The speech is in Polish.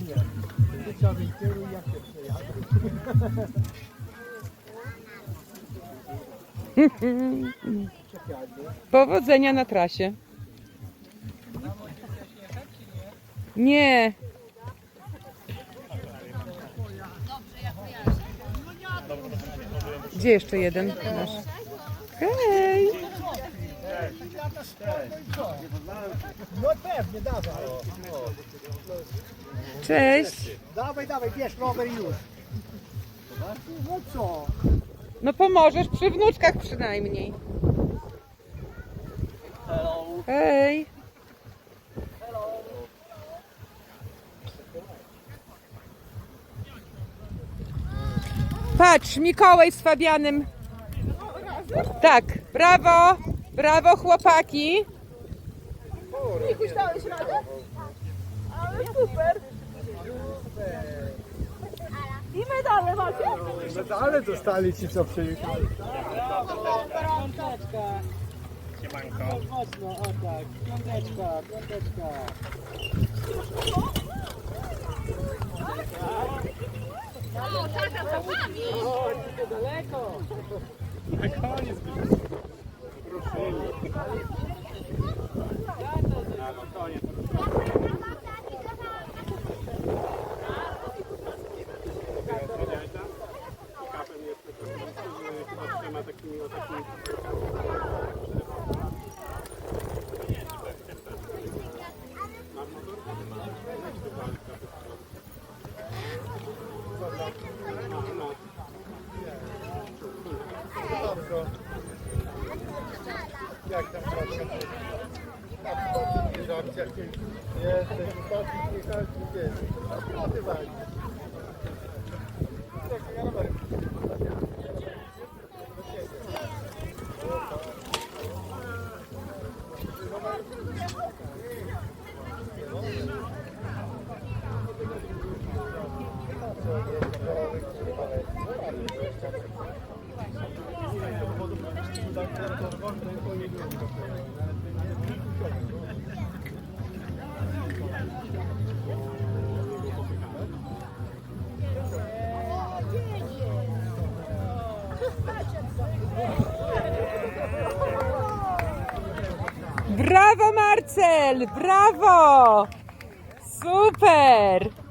kieruję. Ty co kieruj, ja się przejadę. Powodzenia na trasie. Nie. Gdzie jeszcze jeden? Hej! No pewnie, dawaj. Cześć! Dawaj, dawaj, bierz rower i już. No co? No pomożesz przy wnuczkach przynajmniej. Hej! Patrz, Mikołaj z Fabianem. Tak, brawo, brawo chłopaki. Mikuś, dałeś radę? Ale super! I medale macie? Ale dostali ci co przyjechali. Mocno, o tak. Piąteczka, piąteczka. Dobrze. Jak tam pracujesz? Jesteś taki przyjechałki gdzieś. No ty Brawo Marcel, brawo! Super!